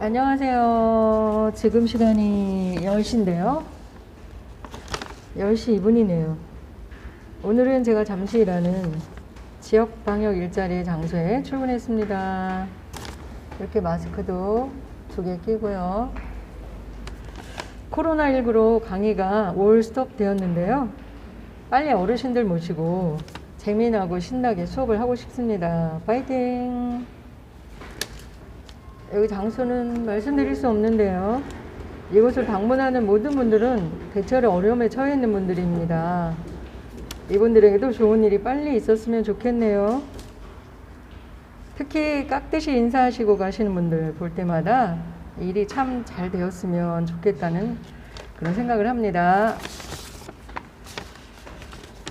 안녕하세요. 지금 시간이 10시인데요. 10시 2분이네요. 오늘은 제가 잠시 일하는 지역 방역 일자리 장소에 출근했습니다. 이렇게 마스크도 두 개 끼고요. 코로나19로 강의가 올 스톱 되었는데요. 빨리 어르신들 모시고 재미나고 신나게 수업을 하고 싶습니다. 파이팅! 여기 장소는 말씀드릴 수 없는데요. 이곳을 방문하는 모든 분들은 대체로 어려움에 처해 있는 분들입니다. 이분들에게도 좋은 일이 빨리 있었으면 좋겠네요. 특히 깍듯이 인사하시고 가시는 분들 볼 때마다 일이 참 잘 되었으면 좋겠다는 그런 생각을 합니다.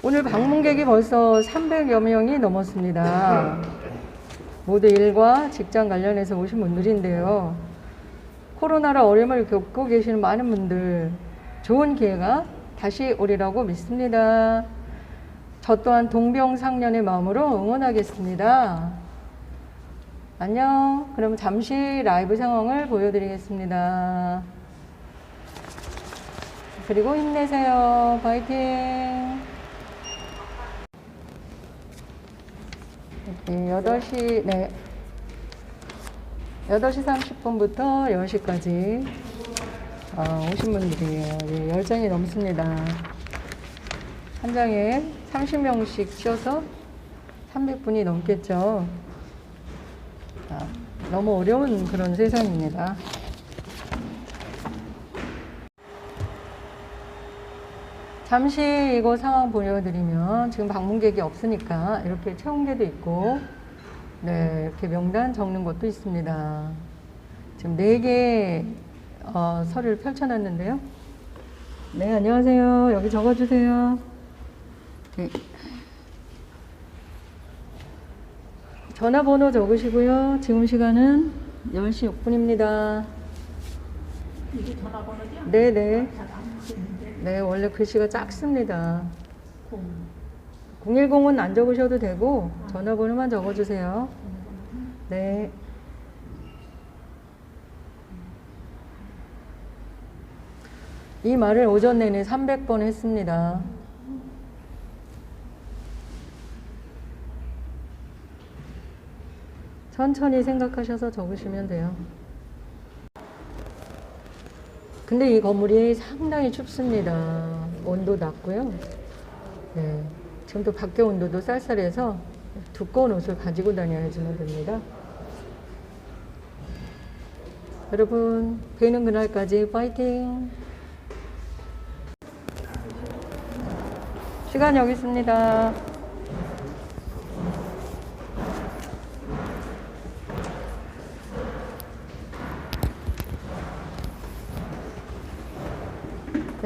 오늘 방문객이 벌써 300여 명이 넘었습니다. 모두 일과 직장 관련해서 오신 분들인데요. 코로나로 어려움을 겪고 계시는 많은 분들, 좋은 기회가 다시 오리라고 믿습니다. 저 또한 동병상련의 마음으로 응원하겠습니다. 안녕. 그럼 잠시 라이브 상황을 보여드리겠습니다. 그리고 힘내세요. 파이팅! 네, 8시, 네. 8시 30분부터 10시까지 어, 오신 분들이에요. 예, 10장이 넘습니다. 한 장에 30명씩 치어서 300분이 넘겠죠. 아, 너무 어려운 그런 세상입니다. 잠시 이거 상황 보여드리면 지금 방문객이 없으니까 이렇게 체온계도 있고 네 이렇게 명단 적는 것도 있습니다. 지금 네개 어, 서류를 펼쳐놨는데요. 네 안녕하세요. 여기 적어주세요. 네. 전화번호 적으시고요. 지금 시간은 10시 6분입니다. 이게 전화번호죠? 네네. 네, 원래 글씨가 작습니다. 공. 010은 안 적으셔도 되고 전화번호만 적어주세요. 네. 이 말을 오전 내내 300번 했습니다. 천천히 생각하셔서 적으시면 돼요. 근데 이 건물이 상당히 춥습니다. 온도 낮고요. 네. 지금도 밖에 온도도 쌀쌀해서 두꺼운 옷을 가지고 다녀야지만 됩니다. 여러분, 뵈는 그날까지 파이팅! 시간 여기 있습니다.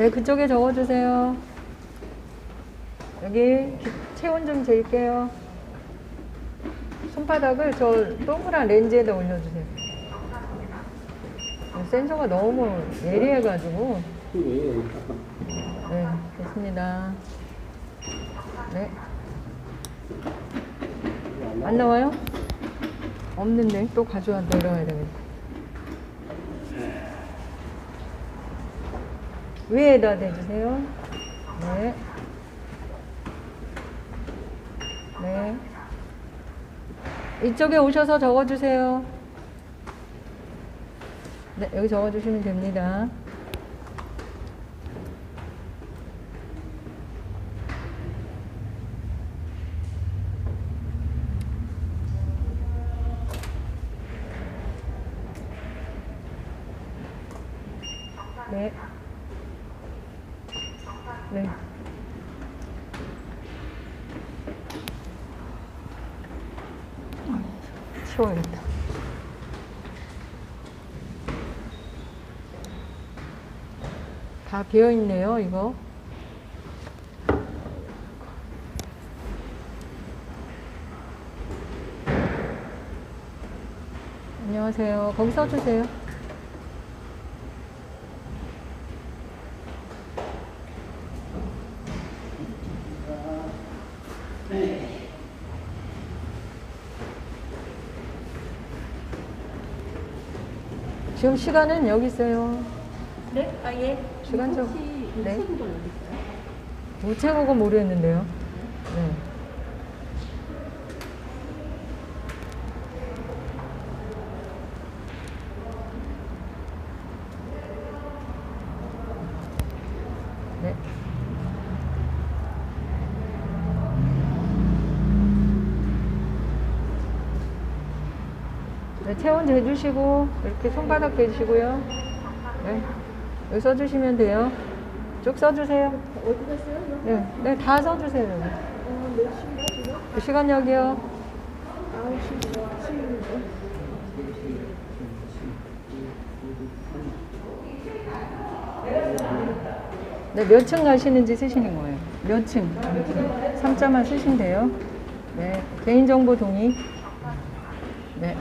네, 그쪽에 적어주세요. 여기 체온 좀 잴게요. 손바닥을 저 동그란 렌즈에다 올려주세요. 센서가 너무 예리해가지고. 네, 됐습니다. 네. 안 나와요? 없는데 또 가져와 내려와야 되겠다. 위에다 대주세요. 네. 네. 이쪽에 오셔서 적어주세요. 네, 여기 적어주시면 됩니다. 네. 네. 치워야겠다. 다 비어 있네요, 이거. 안녕하세요. 거기 써주세요. 지금 시간은 여기 있어요. 네? 아 예. 시간 좀- 혹시 네. 우체국은 어디 있어요? 우체국은 모르겠는데요. 네. 네. 네, 체온 재주시고 이렇게 손바닥 대주시고요. 네, 여기 써주시면 돼요. 쭉 써주세요. 어디 갔어요? 네, 네, 다 써주세요. 어, 몇 시인가 지금? 그 시간 여기요. 9시 10분인데. 네, 몇 층 가시는지 쓰시는 거예요. 몇 층? 3자만 쓰시면 돼요. 네, 개인정보 동의. 네,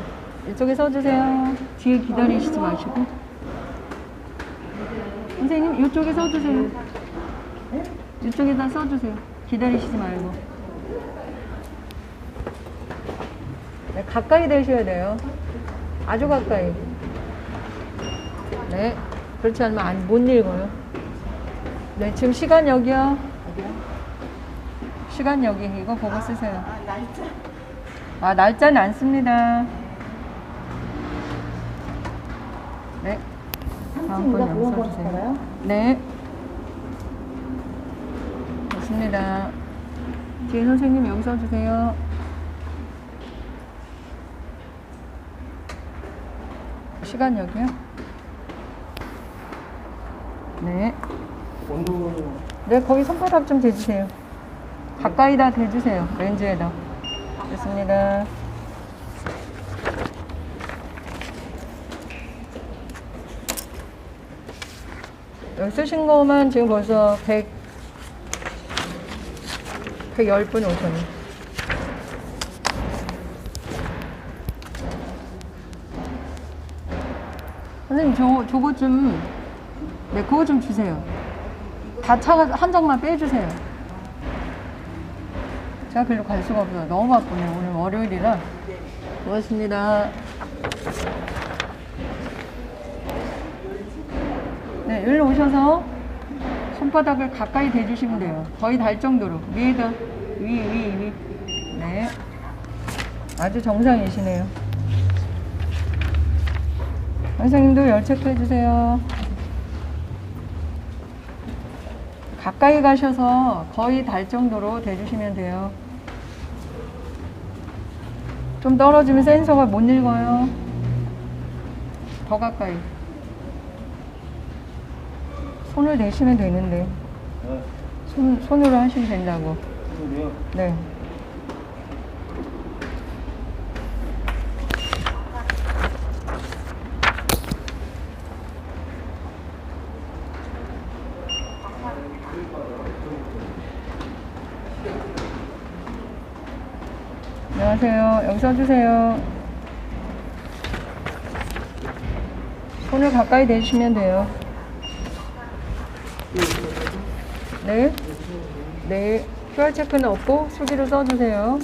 이쪽에 써주세요. 뒤에 기다리시지 마시고. 선생님, 이쪽에 써주세요. 이쪽에다 써주세요. 기다리시지 말고. 네, 가까이 대셔야 돼요. 아주 가까이. 네, 그렇지 않으면 안, 못 읽어요. 네, 지금 시간 여기요. 시간 여기 이거 보고 쓰세요. 아 날짜. 아, 날짜는 안 씁니다. 네. 다음 번 여기 써주세요. 네. 좋습니다. 뒤에 선생님 여기 써주세요. 시간 여기요. 네. 네, 거기 손바닥 좀 대주세요. 가까이다 대주세요. 렌즈에다. 됐습니다. 여기 쓰신 거만 지금 벌써 100, 110분 오셨네. 선생님, 저, 저거 좀, 네, 그거 좀 주세요. 다 차가 한 장만 빼주세요. 제가 별로 갈 수가 없어요. 너무 바쁘네요. 오늘 월요일이라. 고맙습니다. 네, 일로 오셔서 손바닥을 가까이 대주시면 돼요. 거의 닿을 정도로. 위에다, 위, 위, 위. 네. 아주 정상이시네요. 선생님도 열 체크 해 주세요. 가까이 가셔서 거의 닿을 정도로 대주시면 돼요. 좀 떨어지면 센서가 못 읽어요. 더 가까이. 손을 대시면 되는데. 손, 손으로 하시면 된다고. 네. 안녕하세요. 여기 써주세요. 손을 가까이 대시면 돼요. 네. 네. QR 체크는 없고 수기로 써주세요.